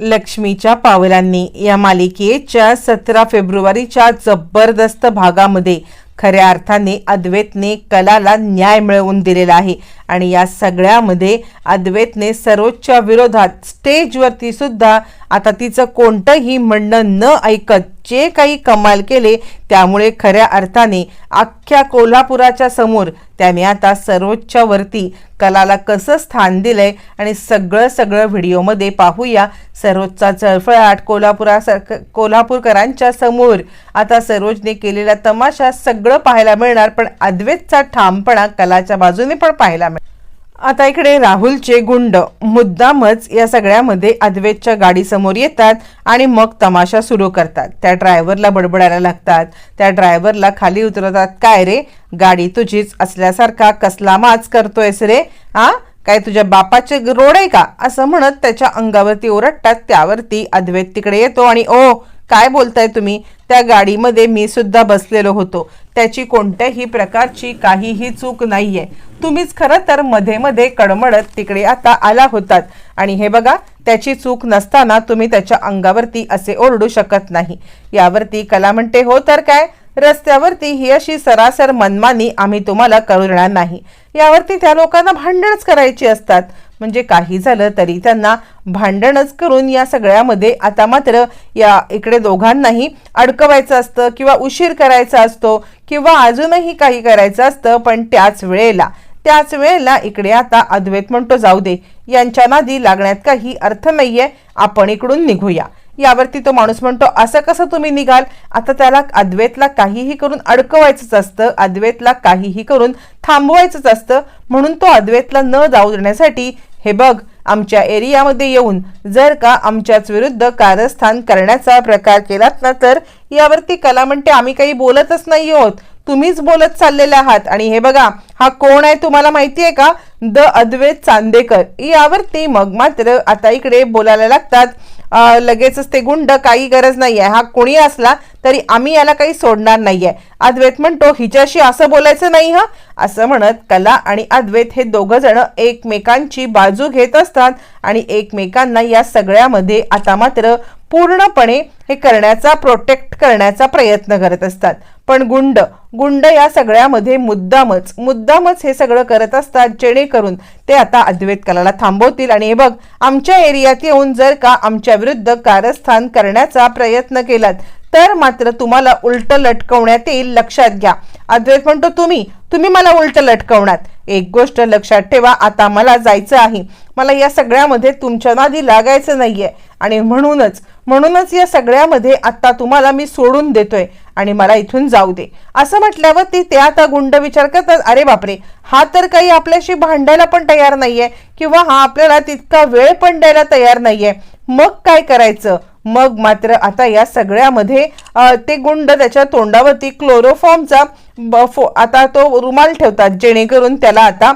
लक्ष्मीच्या पावलांनी या मालिकेच्या सतरा फेब्रुवारीच्या जबरदस्त भागामध्ये खऱ्या अर्थाने अद्वैतने कलाला न्याय मिळवून दिलेला आहे. आणि या सगळ्यामध्ये अद्वैतने सर्वोच्च विरोधात स्टेजवरती सुद्धा आता तिचं कोणतंही म्हणणं न ऐकत जे काही कमाल केले त्यामुळे खऱ्या अर्थाने अख्ख्या कोल्हापुराच्या समोर त्याने आता सर्वोच्चवरती कलाला कसं स्थान दिलंय आणि सगळं सगळं व्हिडिओमध्ये पाहूया. सर्वोच्चा चळफळाट कोल्हापुरासारखं कोल्हापूरकरांच्या समोर आता सरोजने केलेला तमाशा सगळं पाहायला मिळणार पण अद्वैतचा ठामपणा कलाच्या बाजूने पण पाहायला मिळणार. आता इकडे राहुलचे गुंड मुद्दामच या सगळ्यामध्ये अद्वैतच्या गाडीसमोर येतात आणि मग तमाशा सुरू करतात. त्या ड्रायव्हरला बडबडायला लागतात. त्या ड्रायव्हरला खाली उतरवतात काय रे? गाडी तुझीच असल्यासारखा कसला माच करतोयस रे? आ? काय तुझ्या बापाचे रोड आहे का? असं म्हणत त्याच्या अंगावरती ओरडतात. त्यावरती अद्वैत तिकडे येतो आणि ओ काय बोलताय तुम्ही? त्या गाडीमध्ये मी सुद्धा बसलेलो होतो. त्याची कोणत्याही प्रकारची काहीही चूक नाहीये. तुम्हीच खरं तर मध्ये मध्ये कडमडत तिकडे आता आला होतात. आणि हे बघा त्याची चूक नसताना तुम्ही त्याच्या अंगावरती असे ओरडू शकत नाही. यावरती कला म्हणते हो तर काय? रस्त्यावरती ही अशी सरासर मनमानी आम्ही तुम्हाला करू देणार नाही. यावरती त्या लोकांना भांडणच करायची असतात. म्हणजे काही झालं तरी त्यांना भांडणच करून या सगळ्यामध्ये आता मात्र या इकडे दोघांनाही अडकवायचं असतं किंवा उशीर करायचा असतो किंवा अजूनही काही करायचं असतं पण त्याच वेळेला त्याच वेळेला इकडे आता अद्वैत म्हणतो जाऊ दे यांच्या नादी लागण्यात काही अर्थ नाहीये आपण इकडून निघूया. यावरती तो माणूस म्हणतो असं कसं तुम्ही निघाल? आता त्याला अद्वैतला काहीही करून अडकवायचंच असतं अद्वैतला काहीही करून थांबवायचंच असतं म्हणून तो अद्वैतला न जाऊ देण्यासाठी हे बघ आमच्या एरियामध्ये येऊन जर का आमच्याच विरुद्ध कारस्थान करण्याचा प्रकार केलात ना तर यावरती कला म्हणते आम्ही काही बोलतच नाही आहोत. तुम्हीच बोलत चाललेले आहात. आणि हे बघा हा कोण आहे तुम्हाला माहिती आहे का? द अद्वैत चांदेकर. यावरती मग मात्र आता इकडे बोलायला लागतात. लगेचच ते गुंड काही गरज नाही आहे हा कोणी असला तरी आम्ही याला काही सोडणार नाही आहे अद्वैत म्हणतो हिच्याशी असं बोलायचं नाही हा? असं म्हणत कला आणि अद्वैत हे दोघं जण एकमेकांची बाजू घेत असतात आणि एकमेकांना या सगळ्यामध्ये आता मात्र पूर्णपणे हे करण्याचा प्रोटेक्ट करण्याचा प्रयत्न करत असतात. पण गुंड. गुंड या सगळ्यामध्ये मुद्दामच. मुद्दामच हे सगळं करत असतात जेणेकरून ते आता अद्वैत कलाला थांबवतील. आणि हे बघ आमच्या एरियात येऊन जर का आमच्या विरुद्ध कारस्थान करण्याचा प्रयत्न केलात तर मात्र तुम्हाला उलट लटकवण्यात येईल लक्षात घ्या. अद्वैत म्हणतो तुम्ही तुम्ही मला उलट लटकवणार. एक गोष्ट लक्षात ठेवा आता मला जायचं आहे. मला या सगळ्यामध्ये तुमच्या नादी लागायचं नाहीये. आणि म्हणूनच म्हणूनच या सगळ्यामध्ये आता तुम्हाला मी सोडून देतोय. आणि मला इथून जाऊ दे. असं म्हटल्यावर ती ते आता गुंड विचार करतात अरे बापरे हा तर काही आपल्याशी भांडायला पण तयार नाहीये किंवा हा आपल्याला तितका वेळ पण द्यायला तयार नाहीये. मग काय करायचं? मग मात्र आता या सगळ्यामध्ये ते गुंड त्याच्या तोंडावरती क्लोरोफॉर्मचा ब- फो- आता तो रुमाल ठेवतात जेणेकरून त्याला आता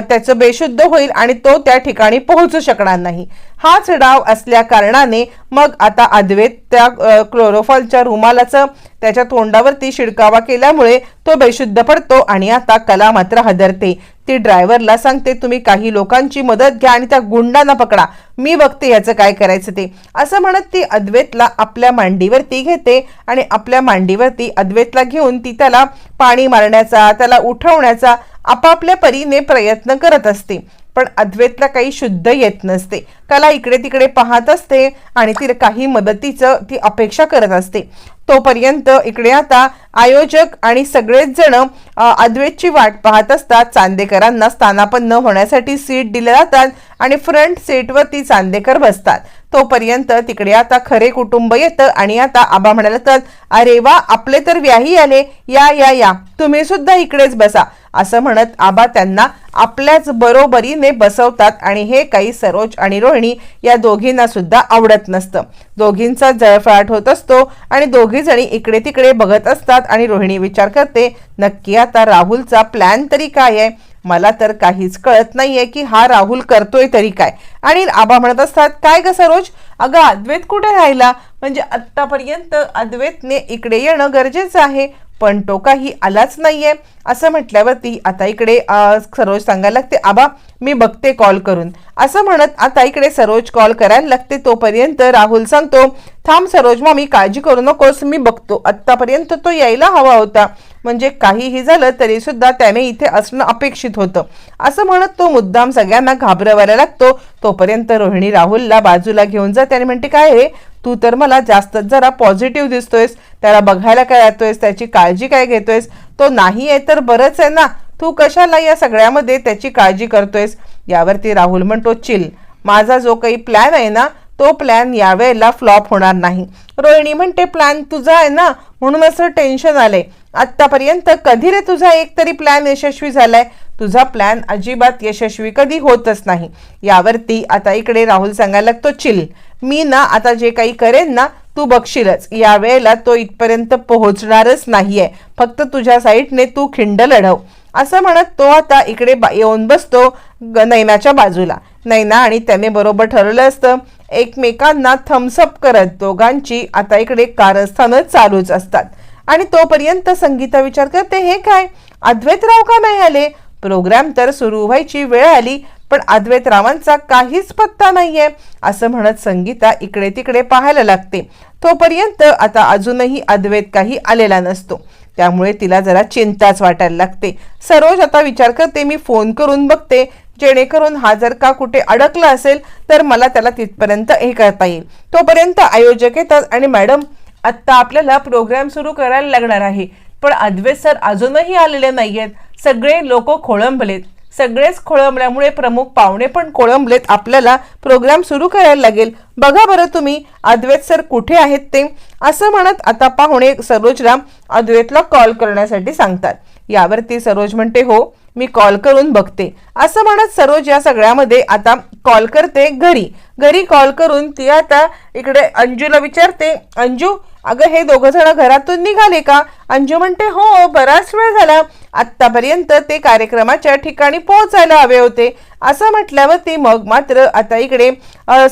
त्याचं बेशुद्ध होईल आणि तो त्या ठिकाणी पोहोचू शकणार नाही. हाच डाव असल्या कारणाने मग आता अद्वैत त्या क्लोरोफॉलच्या रुमालाचं त्याच्या तोंडावरती शिडकावा केल्यामुळे तो बेशुद्ध पडतो आणि आता कला मात्र हदरते. ती ड्रायव्हरला सांगते तुम्ही काही लोकांची मदत घ्या आणि त्या गुंडांना पकडा. मी बघते याचं काय करायचं ते. असं म्हणत ती अद्वैतला आपल्या मांडीवरती घेते आणि आपल्या मांडीवरती अद्वैतला घेऊन ती त्याला पाणी मारण्याचा त्याला उठवण्याचा आपापल्या परीने प्रयत्न करत असते. पण अद्वैतला काही शुद्ध येत नसते. कला इकडे तिकडे पाहत असते आणि ती काही मदतीचं ती अपेक्षा करत असते. तोपर्यंत इकडे आता आयोजक आणि सगळेच जण अद्वैतची वाट पाहत असतात. चांदेकरांना स्थानापन्न होण्यासाठी सीट दिल्या जातात आणि फ्रंट सीटवरती चांदेकर बसतात. तोपर्यंत तिकडे आता खरे कुटुंब येतं आणि आता आबा म्हणायला तर अरे वा आपले तर व्याही आले. या या या. तुम्ही सुद्धा इकडेच बसा. असं म्हणत आबा त्यांना आपल्याच बरोबरीने बसवतात आणि हे काही सरोज आणि रोहिणी या दोघींना सुद्धा आवडत नसतं. दोघींचा जळफळाट होत असतो आणि दोघी दोघीजणी इकडे तिकडे बघत असतात आणि रोहिणी विचार करते नक्की आता राहुलचा प्लॅन तरी काय आहे? मला तर काहीच कळत नाहीये की हा राहुल करतोय तरी काय. आणि आबा म्हणत असतात काय ग सरोज? अगं अद्वैत कुठे राहिला? म्हणजे आत्तापर्यंत अद्वैतने इकडे येणं गरजेचं आहे. पण तो काही आलाच नाहीये. असं म्हटल्यावरती आता इकडे सरोज सांगायला लागते आबा मी बघते कॉल करून. असं म्हणत आता इकडे सरोज कॉल करायला लागते. तोपर्यंत राहुल सांगतो थांब सरोज मामी काळजी करू नकोस मी बघतो. आत्तापर्यंत तो यायला हवा होता. म्हणजे काहीही झालं तरी सुद्धा त्याने इथे असणं अपेक्षित होतं. असं म्हणत तो मुद्दाम सगळ्यांना घाबरवायला लागतो. तोपर्यंत रोहिणी राहुलला बाजूला घेऊन जाते आणि म्हणते काय हे? तू तर मला जास्तच जरा पॉझिटिव्ह दिसतोयस. त्याला बघायला काय येतोयस? त्याची काळजी काय घेतोयस? तो नाही आहे तर बरंच आहे ना. तू कशाला या सगळ्यामध्ये त्याची काळजी करतोयस? यावरती राहुल म्हणतो चिल. माझा जो काही प्लॅन आहे ना तो प्लॅन यावेळेला फ्लॉप होणार नाही. रोहिणी म्हणते प्लॅन तुझा आहे ना. म्हणून असं टेन्शन आलंय. आत्तापर्यंत कधी रे तुझा एक तरी प्लॅन यशस्वी झालाय? तुझा प्लॅन अजिबात यशस्वी कधी होतच नाही. यावरती आता इकडे राहुल सांगायला लागतो चिल मी ना आता जे काही करेन ना तू बघशीलच. या वेळेला तो इथपर्यंत पोहोचणारच नाहीये. फक्त तुझ्या साईडने तू खिंड लढव. असं म्हणत तो आता इकडे बा- येऊन बसतो ग- नैनाच्या बाजूला. नैना आणि त्याने बरोबर ठरवलं असतं. एकमेकांना थम्सअप करत दोघांची आता इकडे कारस्थानं चालूच असतात. आणि तोपर्यंत संगीता विचार करते हे काय? अद्वैतराव का नाही आले? प्रोग्राम तर सुरू व्हायची वेळ आली पण अद्वैतरावांचा काहीच पत्ता नाहीये असं म्हणत संगीता इकडे तिकडे पाहायला लागते. तोपर्यंत आता अजूनही अद्वैत काही आलेला नसतो. त्यामुळे तिला जरा चिंताच वाटायला लागते. सरोज आता विचार करते मी फोन करून बघते. जेणेकरून हा जर का कुठे अडकला असेल तर मला त्याला तिथपर्यंत हे करता येईल. तोपर्यंत आयोजक येतात आणि मॅडम आत्ता आपल्याला प्रोग्राम सुरू करायला लागणार आहे. पण अद्वैत सर अजूनही आलेले नाही आहेत सगळे लोक खोळंबलेत. सगळेच खोळंबल्यामुळे प्रमुख पाहुणे पण खोळंबलेत. आपल्याला प्रोग्राम सुरू करायला लागेल. बघा बरं तुम्ही अद्वैत सर कुठे आहेत ते? असं म्हणत आता पाहुणे सरोजराम अद्वैतला कॉल करण्यासाठी सांगतात. यावरती सरोज म्हणते हो मी कॉल करून बघते. असं म्हणत सरोज या सगळ्यामध्ये आता कॉल करते घरी. घरी कॉल करून ती आता इकडे अंजूला विचारते अंजू अगं हे दोघं जण घरातून निघाले का? अंजू म्हणते हो बराच वेळ झाला. आत्तापर्यंत ते कार्यक्रमाच्या ठिकाणी पोहोचायला हवे होते. असं म्हटल्यावरती मग मात्र आता इकडे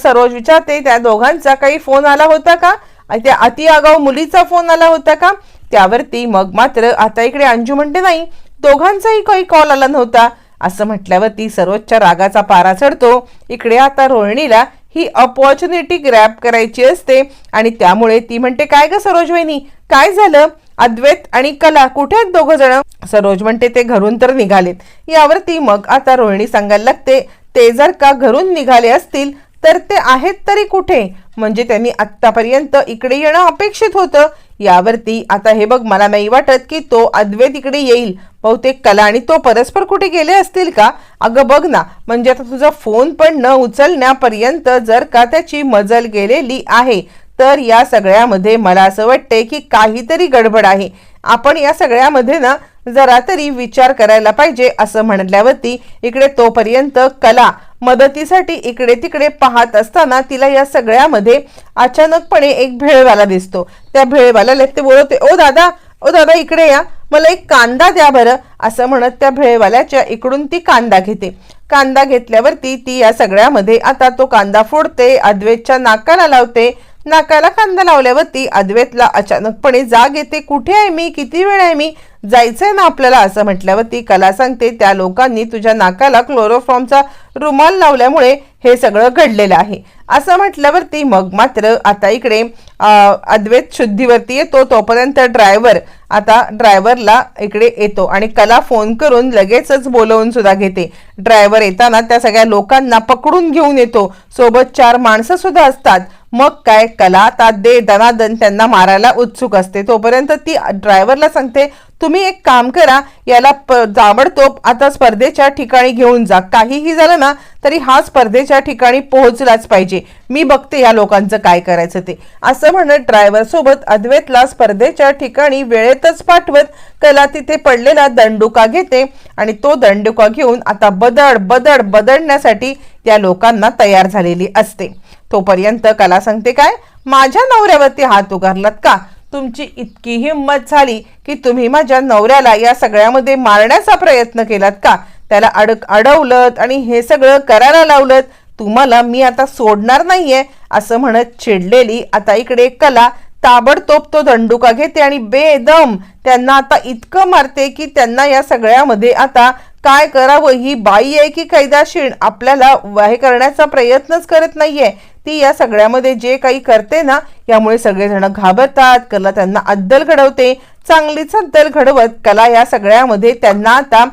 सरोज विचारते त्या दोघांचा काही फोन आला होता का? त्या अति आगाऊ मुलीचा फोन आला होता का? त्यावरती मग मात्र आता इकडे अंजू म्हणते नाही दोघांचाही काही कॉल आला नव्हता. असं म्हटल्यावरती सरोजच्या रागाचा पारा चढतो. इकडे आता रोहिणीला ही अपॉर्च्युनिटी ग्रॅप करायची असते. आणि त्यामुळे ती म्हणते काय ग सरोज वहिनी काय झालं? अद्वैत आणि कला कुठे आहेत दोघं जण? सरोज म्हणते ते घरून तर निघालेत. यावरती मग आता रोहिणी सांगायला लागते ते जर का घरून निघाले असतील तर ते आहेत तरी कुठे? म्हणजे त्यांनी आत्तापर्यंत इकडे येणं अपेक्षित होतं. यावरती आता हे बघ मला नाही वाटत की तो अद्वैत इकडे येईल. बहुतेक कला आणि तो परस्पर कुठे गेले असतील का? अगं बघ ना म्हणजे आता तुझा फोन पण न उचलण्यापर्यंत जर का त्याची मजल गेलेली आहे तर या सगळ्यामध्ये मला असं वाटतंय की काहीतरी गडबड आहे. आपण या सगळ्यामध्ये ना जरा तरी विचार करायला पाहिजे असं म्हणल्यावरती इकडे तोपर्यंत कला मदतीसाठी इकडे तिकडे पाहत असताना तिला या सगळ्यामध्ये अचानकपणे एक भेळवाला दिसतो. त्या भेळवाल्याला ते बोलवते ओ दादा ओ दादा इकडे या. मला एक कांदा द्या बरं. असं म्हणत त्या भेळवाल्याच्या इकडून ती कांदा घेते. कांदा घेतल्यावरती ती या सगळ्यामध्ये आता तो कांदा फोडते अद्वैतच्या नाकाला लावते. नाकाला कांदा लावल्यावरती अद्वैतला अचानकपणे जाग येते कुठे आहे मी? किती वेळ आहे मी? जायचंय ना आपल्याला? असं म्हटल्यावरती कला सांगते त्या लोकांनी तुझ्या नाकाला क्लोरोफॉर्मचा रुमाल लावल्यामुळे हे सगळं घडलेलं आहे. असं म्हटल्यावरती मग मात्र आता इकडे अद्वैत शुद्धीवरती येतो तोपर्यंत ड्रायव्हर आता ड्रायव्हरला इकडे येतो आणि कला फोन करून लगेचच बोलवून सुद्धा घेते. ड्रायव्हर येताना त्या सगळ्या लोकांना पकडून घेऊन येतो. सोबत चार माणसं सुद्धा असतात. मग काय? कला आता दे दनादन त्यांना मारायला उत्सुक असते. तोपर्यंत ती ड्रायव्हरला सांगते तुम्ही एक काम करा याला प- जाबडतोब आता स्पर्धेच्या ठिकाणी घेऊन जा. काहीही झालं ना तरी हा स्पर्धेच्या ठिकाणी पोहोचलाच पाहिजे. मी बघते या लोकांचं काय करायचं ते. असं म्हणत ड्रायव्हर सोबत अद्वैतला स्पर्धेच्या ठिकाणी वेळेतच पाठवत कला तिथे पडलेला दंडुका घेते आणि तो दंडुका घेऊन आता बदड बदड बदडण्यासाठी त्या लोकांना तयार झालेली असते. तोपर्यंत कला सांगते काय माझ्या नवऱ्यावरती हात उगारलात का? तुमची इतकी हिंमत झाली की तुम्ही माझ्या नवऱ्याला या सगळ्यामध्ये मारण्याचा प्रयत्न केलात का? त्याला अडक अडवलत आणि हे सगळं करायला लावलत. तुम्हाला मी आता सोडणार नाहीये असं म्हणत चिडलेली आता इकडे कला ताबडतोब तो दंडुका घेते आणि बेदम त्यांना आता इतकं मारते की त्यांना या सगळ्यामध्ये आता काय करावं ही बाई आहे की कैदाशीण? आपल्याला हे करण्याचा प्रयत्नच करत नाहीये. ती या सगळ्यामध्ये जे काही करते ना यामुळे सगळेजण घाबरतात कला त्यांना अद्दल घडवते चांगलीच अद्दल घडवत कला या सगळ्यामध्ये त्यांना आता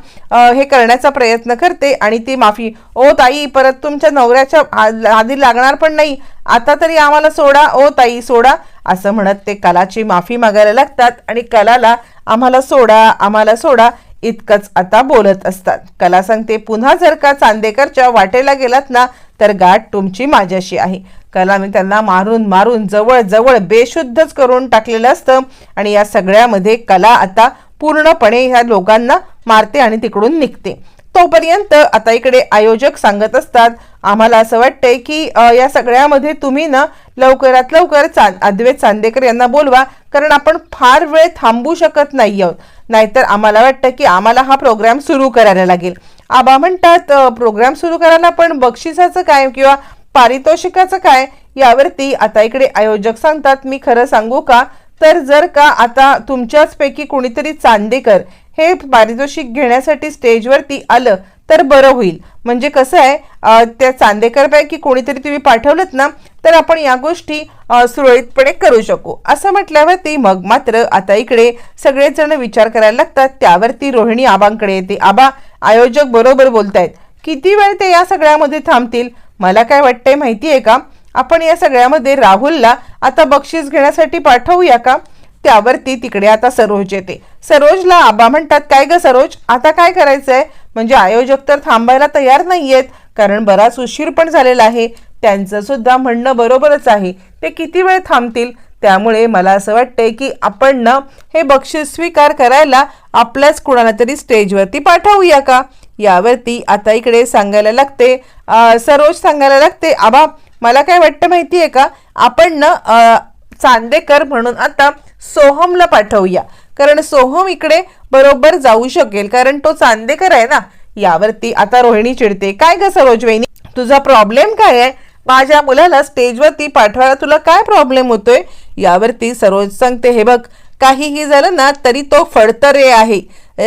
हे करण्याचा प्रयत्न करते आणि ती माफी ओ ताई परत तुमच्या नवऱ्याच्या आ- आधी लागणार पण नाही आता तरी आम्हाला सोडा ओ ताई सोडा असं म्हणत ते कलाची माफी मागायला लागतात आणि कलाला आम्हाला सोडा आम्हाला सोडा इतकंच आता बोलत असतात. कला सांगते पुन्हा जर का चांदेकरच्या वाटेला गेलात ना तर गाठ तुमची माझ्याशी आहे. कला मी त्यांना मारून मारून जवळ जवळ बेशुद्धच करून टाकलेलं असतं आणि या सगळ्यामध्ये कला आता पूर्णपणे ह्या लोकांना मारते आणि तिकडून निघते. तोपर्यंत आता इकडे आयोजक सांगत असतात आम्हाला असं वाटतंय की या सगळ्यामध्ये तुम्ही ना लवकरात लवकर चांद अद्वैत चांदेकर यांना बोलवा कारण आपण फार वेळ थांबू शकत नाही आहोत नाहीतर आम्हाला वाटतं की आम्हाला हा प्रोग्राम सुरू करायला लागेल. आबा म्हणतात प्रोग्राम सुरू करायला पण बक्षिसाचं काय किंवा पारितोषिकाचं काय यावरती आता इकडे आयोजक सांगतात मी खरं सांगू का? तर जर का आता तुमच्याच पैकी कोणीतरी चांदेकर हे पारितोषिक घेण्यासाठी स्टेजवरती आलं तर बरं होईल. म्हणजे कसं आहे त्या चांदेकरपैकी कोणीतरी तुम्ही पाठवलं ना तर आपण या गोष्टी सुरळीतपणे करू शकू. असं म्हटल्यावरती मग मात्र आता इकडे सगळेच जण विचार करायला लागतात. त्यावरती रोहिणी आबांकडे येते. आबा आयोजक बरोबर बोलतायत. किती वेळ ते या सगळ्यामध्ये थांबतील? मला काय वाटतंय माहिती आहे का? आपण या सगळ्यामध्ये राहुलला आता बक्षीस घेण्यासाठी पाठवूया का? त्यावरती तिकडे आता सरोज येते. सरोजला आबा म्हणतात काय ग सरोज? आता काय करायचंय? म्हणजे आयोजक तर थांबायला तयार नाहीयेत कारण बराच उशीर पण झालेला आहे. त्यांचं सुद्धा म्हणणं बरोबरच आहे. ते किती वेळ थांबतील? त्यामुळे मला असं वाटतंय की आपण ना हे बक्षीस स्वीकार करायला आपल्याच कुणाला तरी स्टेजवरती पाठवूया का? यावरती आता इकडे सांगायला लागते सरोज सांगायला लागते आबा मला काय वाटतं माहिती आहे का? आपण ना चांदेकर म्हणून आता सोहमला पाठवूया. कारण सोहम इकडे बरोबर जाऊ शकेल. कारण तो चांदेकर आहे ना यावरती आता रोहिणी चिडते. काय ग सरोजवेनी तुझा प्रॉब्लेम काय आहे? माझ्या मुलाला स्टेजवरती पाठवायला तुला काय प्रॉब्लेम होतोय? यावरती सरोज सांगते हे बघ काहीही झालं ना तरी तो फडतरे आहे.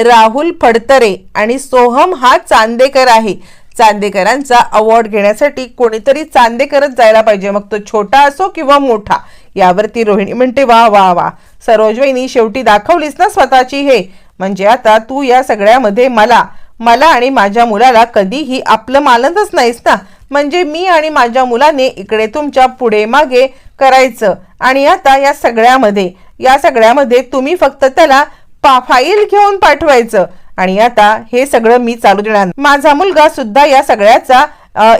राहुल फडतरे आणि सोहम हा चांदेकर आहे. चांदेकरांचा अवॉर्ड घेण्यासाठी कोणीतरी चांदेकरच जायला पाहिजे. मग तो छोटा असो किंवा मोठा यावरती रोहिणी म्हणते वा वा वा सरोजवाईनी शेवटी दाखवलीस ना स्वतःची हे? म्हणजे आता तू या सगळ्यामध्ये मला मला आणि माझ्या मुलाला कधीही आपलं मानतच नाहीस ना. म्हणजे मी आणि माझ्या मुलाने इकडे तुमच्यापुढे मागे करायचं आणि आता या सगळ्यामध्ये या सगळ्यामध्ये तुम्ही फक्त त्याला पा फाईल घेऊन पाठवायचं. आणि आता हे सगळं मी चालू देणार माझा मुलगा सुद्धा या सगळ्याचा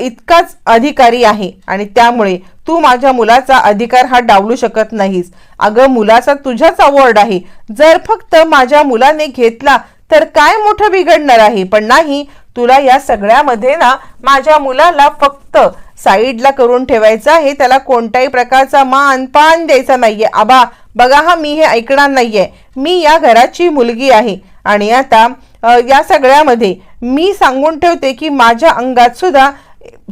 इतकाच अधिकारी आहे आणि त्यामुळे तू माझ्या मुलाचा अधिकार हा डावलू शकत नाहीस. अगं मुलाचा तुझ्याच अवॉर्ड आहे. जर फक्त माझ्या मुलाने घेतला तर काय मोठं बिघडणार आहे? पण नाही तुला या सगळ्यामध्ये ना माझ्या मुलाला फक्त साईडला करून ठेवायचं आहे. त्याला कोणत्याही प्रकारचा मान पान द्यायचा नाहीये. आबा बघा हा मी हे ऐकणार नाहीये. मी या घराची मुलगी आहे. आणि आता या सगळ्यामध्ये मी सांगून ठेवते की माझ्या अंगात सुद्धा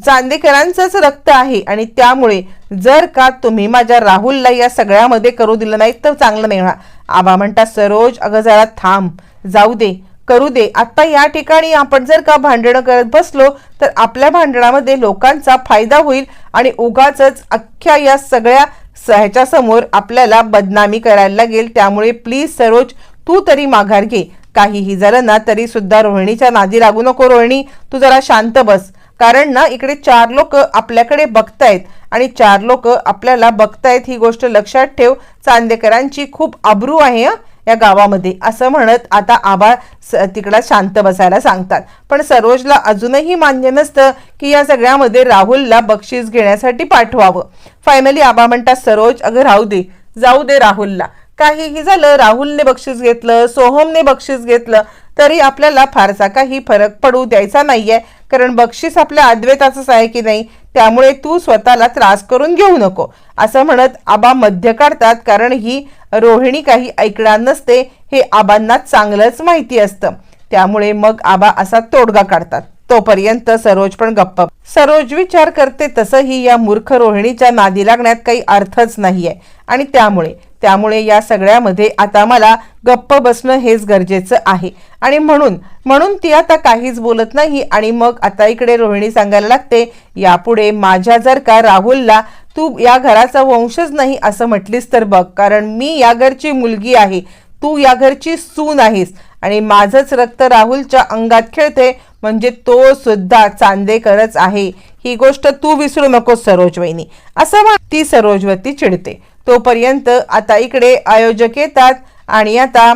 चांदेकरांचंच रक्त आहे आणि त्यामुळे जर का तुम्ही माझ्या राहुलला या सगळ्यामध्ये करू दिलं नाही तर चांगलं नाही होणार. आबा म्हणता सरोज अगं जरा थांब. जाऊ दे करू दे. आत्ता या ठिकाणी आपण जर का भांडणं करत बसलो तर आपल्या भांडणामध्ये लोकांचा फायदा होईल आणि उगाच अख्ख्या या सगळ्या ह्याच्यासमोर आपल्याला बदनामी करायला लागेल. त्यामुळे प्लीज सरोज तू तरी माघार घे. काहीही. झालं ना तरी सुद्धा रोहिणीच्या नादी लागू नको रोहिणी. तू जरा शांत बस. कारण ना इकडे चार लोक आपल्याकडे बघतायत आणि चार लोक आपल्याला बघतायत ही गोष्ट लक्षात ठेव. चांदेकरांची खूप आब्रू आहे या गावामध्ये. असं म्हणत आता आबा स- तिकडा शांत बसायला सांगतात. पण सरोजला अजूनही मान्य नसतं की या सगळ्यामध्ये राहुलला बक्षीस घेण्यासाठी पाठवावं. फायनली आबा म्हणतात सरोज अगं राहू दे. जाऊ दे राहुलला. काहीही झालं राहुलने बक्षीस घेतलं सोहमने बक्षीस घेतलं तरी आपल्याला फारसा काही फरक पडू द्यायचा नाहीये. कारण बक्षीस आपल्या अद्वैताचंच आहे की नाही त्यामुळे तू स्वतःला त्रास करून घेऊ नको. असं म्हणत आबा मध्य काढतात कारण ही रोहिणी काही ऐकणार नसते हे आबांना चांगलंच माहिती असतं. त्यामुळे मग आबा असा तोडगा काढतात. तोपर्यंत सरोज पण गप्प. सरोज विचार करते तसंही या मूर्ख रोहिणीच्या नादी लागण्यात काही अर्थच नाहीये. आणि त्यामुळे त्यामुळे या सगळ्यामध्ये आता मला गप्प बसणं हेच गरजेचं आहे. आणि म्हणून म्हणून ती आता काहीच बोलत नाही आणि मग आता इकडे रोहिणी सांगायला लागते यापुढे माझ्या जर का राहुलला तू या घराचा वंशच नाही असं म्हटलीस तर बघ कारण मी या घरची मुलगी आहे. तू या घरची सून आहेस. आणि माझंच रक्त राहुलच्या अंगात खेळते म्हणजे तो सुद्धा चांदेकरच आहे. ही गोष्ट तू विसरू नकोस सरोज वहिनी. असं म्हण ती सरोजवरती चिडते. तोपर्यंत आता इकडे आयोजक येतात आणि आता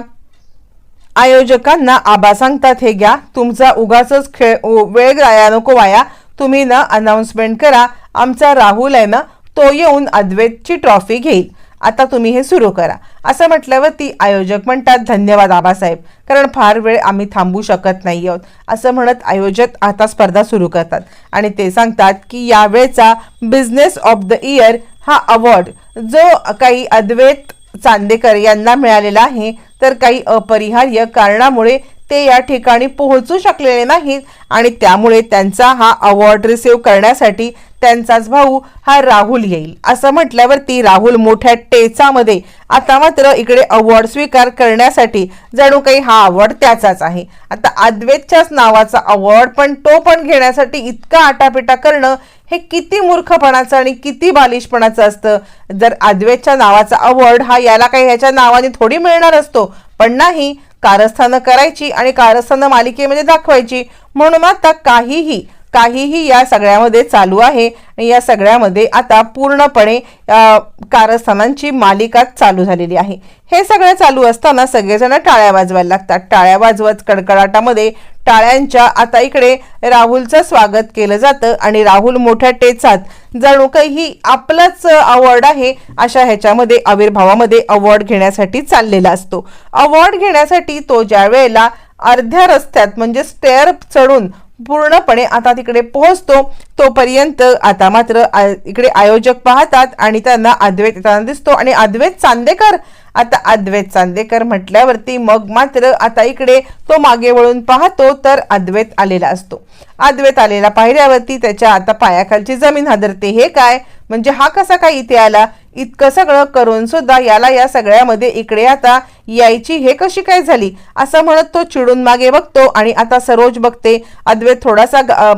आयोजकांना आबा सांगतात हे घ्या तुमचा उगाच खेळ उ- वेळ राया नको वाया. तुम्ही ना अनाऊन्समेंट करा. आमचा राहुल आहे ना तो येऊन अद्वैतची ट्रॉफी घेईल. आता तुम्ही हे सुरू करा. असं म्हटल्यावर ती आयोजक म्हणतात धन्यवाद आबासाहेब कारण फार वेळ आम्ही थांबू शकत नाही आहोत. असं म्हणत आयोजक आता स्पर्धा सुरू करतात. आणि ते सांगतात की यावेळचा बिझनेस ऑफ द इयर हा अवॉर्ड जो काही अद्वैत चांदेकर यांना मिळालेला आहे तर काही अपरिहार्य कारणामुळे ते या ठिकाणी पोहोचू शकलेले नाहीत आणि त्यामुळे त्यांचा हा अवॉर्ड रिसिव्ह करण्यासाठी त्यांचाच भाऊ हा राहुल येईल. असं म्हटल्यावरती राहुल मोठ्या टेचामध्ये आता मात्र इकडे अवॉर्ड स्वीकार करण्यासाठी जणू काही हा अवॉर्ड त्याचाच आहे. आता अद्वैतच्याच नावाचा अवॉर्ड पण तो पण घेण्यासाठी इतका आटापिटा करणं हे किती मूर्खपणाचं आणि किती बालिशपणाचं असतं. जर अद्वैतच्या नावाचा अवॉर्ड हा याला काही ह्याच्या नावाने थोडी मिळणार असतो पण नाही कारस्थानं करायची आणि कारस्थानं मालिकेमध्ये दाखवायची. म्हणून आता काहीही काहीही या सगळ्यामध्ये चालू आहे आणि या सगळ्यामध्ये आता पूर्णपणे कारस्थानांची मालिका चालू झालेली आहे. हे सगळं चालू असताना सगळेजण टाळ्या वाजवायला लागतात. टाळ्या वाजवत कडकडाटामध्ये टाळ्यांच्या आता इकडे राहुलचं स्वागत केलं जातं आणि राहुल मोठ्या टेचात जणू काही ही आपलाच अवॉर्ड आहे अशा ह्याच्यामध्ये आविर्भावामध्ये अवॉर्ड घेण्यासाठी चाललेला असतो. अवॉर्ड घेण्यासाठी तो ज्या वेळेला अर्ध्या रस्त्यात म्हणजे स्टेअर चढून पूर्णपणे आता तिकडे पोहोचतो. तोपर्यंत आता मात्र आ- इकडे आयोजक पाहतात आणि त्यांना अद्वैत येताना दिसतो. आणि अद्वैत चांदेकर आता अद्वैत चांदेकर म्हटल्यावरती मग मात्र आता इकडे तो मागे वळून पाहतो तर अद्वैत आलेला असतो. अद्वैत आलेला पाहिल्यावरती त्याच्या आता पायाखालची जमीन हादरते. हे काय? म्हणजे हा कसा काय इथे आला? इतकं सगळं करून सुद्धा याला या सगळ्यामध्ये इकडे आता यायची हे कशी काय झाली? असं म्हणत तो चिडून मागे बघतो आणि आता सरोज बघते अद्वैत थोडासा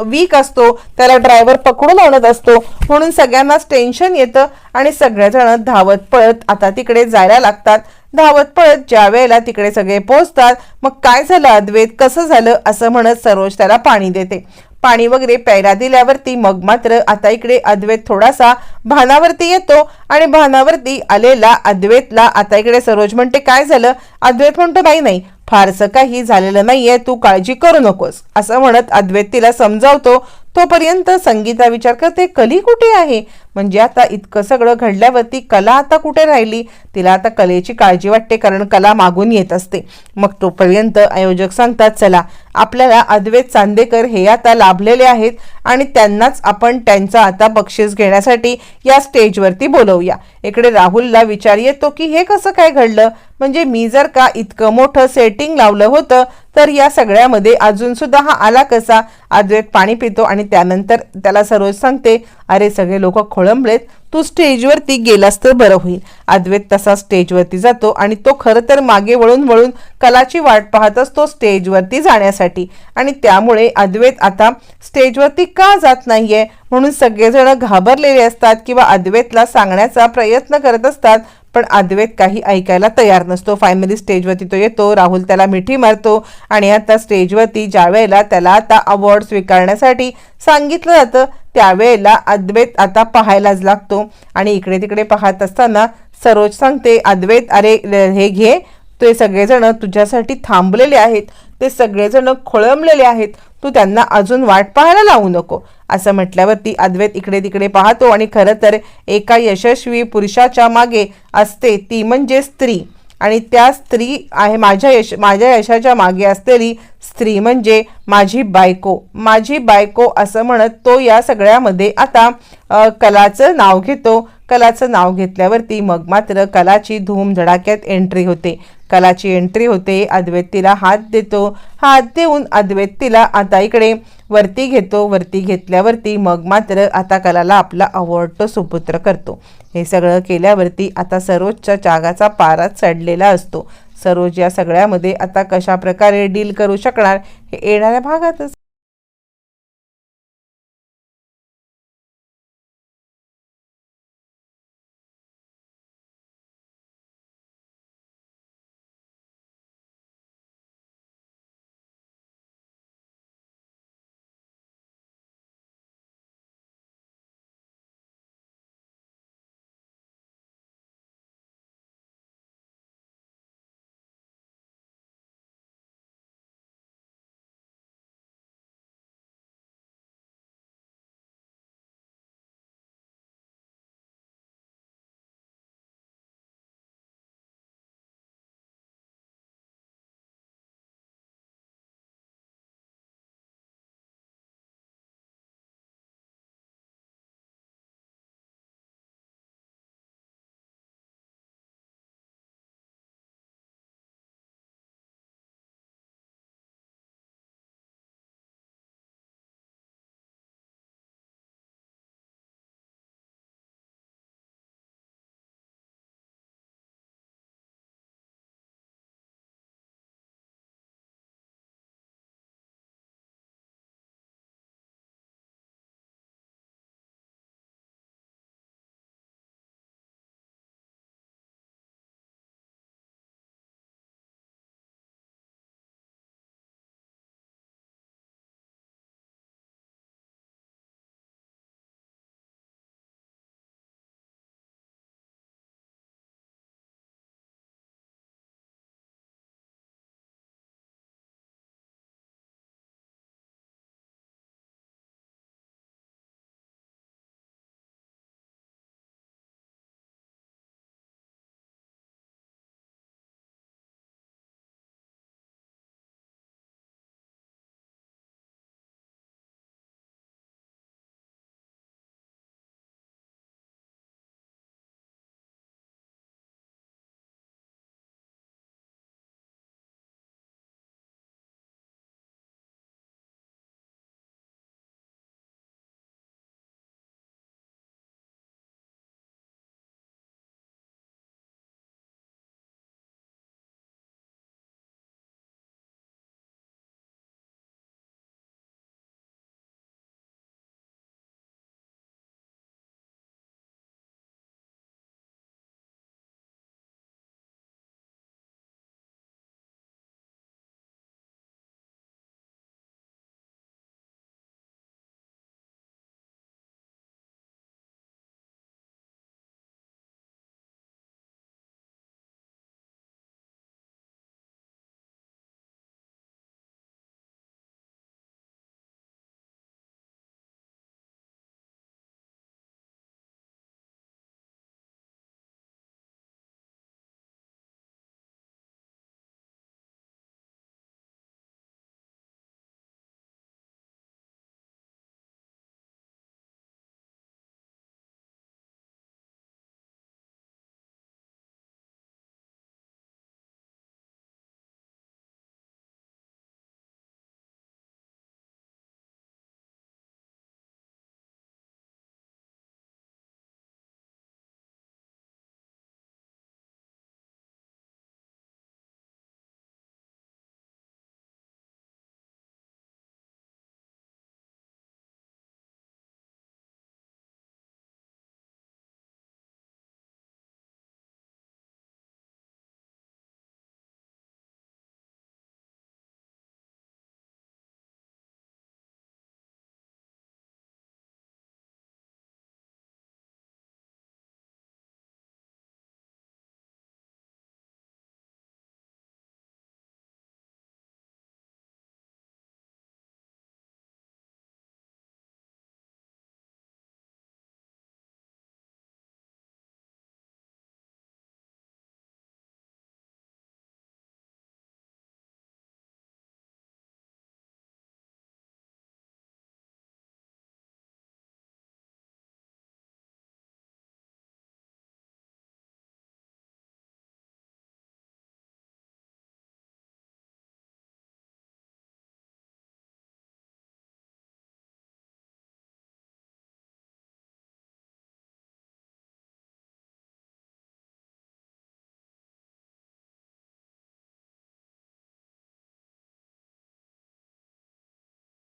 वीक असतो त्याला ड्रायव्हर पकडून आणत असतो. म्हणून सगळ्यांनाच टेन्शन येतं आणि सगळेजण धावत पळत आता तिकडे जायला लागतात. धावत पळत ज्या वेळेला तिकडे सगळे पोहोचतात मग काय झालं अद्वैत? कसं झालं? असं म्हणत सरोज त्याला पाणी देते. पाणी वगैरे प्यायला दिल्यावरती मग मात्र आता इकडे अद्वैत थोडासा भानावरती येतो आणि भानावरती आलेला अद्वैतला आता इकडे सरोज म्हणते काय झालं? अद्वैत म्हणतो नाही नाही फारसं काही झालेलं नाहीये तू काळजी करू नकोस. असं म्हणत अद्वैत तिला समजावतो. तोपर्यंत संगीता विचार करते कली कुठे आहे? म्हणजे आता इतकं सगळं घडल्यावरती कला आता कुठे राहिली? तिला आता कलेची काळजी वाटते कारण कला मागून येत असते. मग तोपर्यंत आयोजक सांगतात चला आपल्याला अद्वैत चांदेकर हे आता लाभलेले आहेत आणि त्यांनाच आपण त्यांचा आता बक्षीस घेण्यासाठी या स्टेजवरती बोलवूया. इकडे राहुलला विचार येतो की हे कसं काय घडलं? म्हणजे मी जर का इतकं मोठं सेटिंग लावलं होतं तर या सगळ्यामध्ये अजून सुद्धा हा आला कसा? अद्वैत पाणी पितो आणि त्यानंतर त्याला सरोज सांगते अरे सगळे लोक खोळंबलेत. तू स्टेजवरती गेलास तर बरं होईल. अद्वैत तसा स्टेजवरती जातो आणि तो खरं तर मागे वळून वळून कलाची वाट पाहत असतो स्टेजवरती जाण्यासाठी. आणि त्यामुळे अद्वैत आता स्टेजवरती का जात नाहीये? म्हणून सगळेजण घाबरलेले असतात किंवा अद्वैतला सांगण्याचा प्रयत्न करत असतात पण अद्वैत काही ऐकायला तयार नसतो. फायनली स्टेजवरती तो येतो. राहुल त्याला मिठी मारतो आणि आता स्टेजवरती ज्या वेळेला त्याला आता अवॉर्ड स्वीकारण्यासाठी सांगितलं जातं त्यावेळेला अद्वैत आता पाहायलाच लागतो. आणि इकडे तिकडे पाहत असताना सरोज सांगते अद्वैत अरे हे घे. ते सगळेजण तुझ्यासाठी थांबलेले आहेत. ते सगळेजण खोळंबलेले आहेत. तू त्यांना अजून वाट पाहायला लावू नको. असं म्हटल्यावरती अद्वैत इकडे तिकडे पाहतो आणि खरं तर एका यशस्वी पुरुषाच्या मागे असते ती म्हणजे स्त्री. आणि त्या स्त्री आहे माझ्या यश माझ्या यशाच्या मागे असलेली स्त्री म्हणजे माझी बायको. माझी बायको असं म्हणत तो या सगळ्यामध्ये आता कलाचं नाव घेतो. कलाचं नाव घेतल्यावरती मग मात्र कलाची धूम धडाक्यात एंट्री होते. कलाची एंट्री होते. अद्वैत तिला हात देतो. हात देऊन अद्वैत तिला आता इकडे वरती घेतो. वरती घेतल्यावरती मग मात्र आता कलाला आपला आवडतो सुपुत्र करतो. हे सगळं केल्यावरती आता सरोजच्या जागाचा पारा चढलेला असतो. सरोज या सगळ्यामध्ये आता कशा प्रकारे डील करू शकणार हे येणाऱ्या भागातच.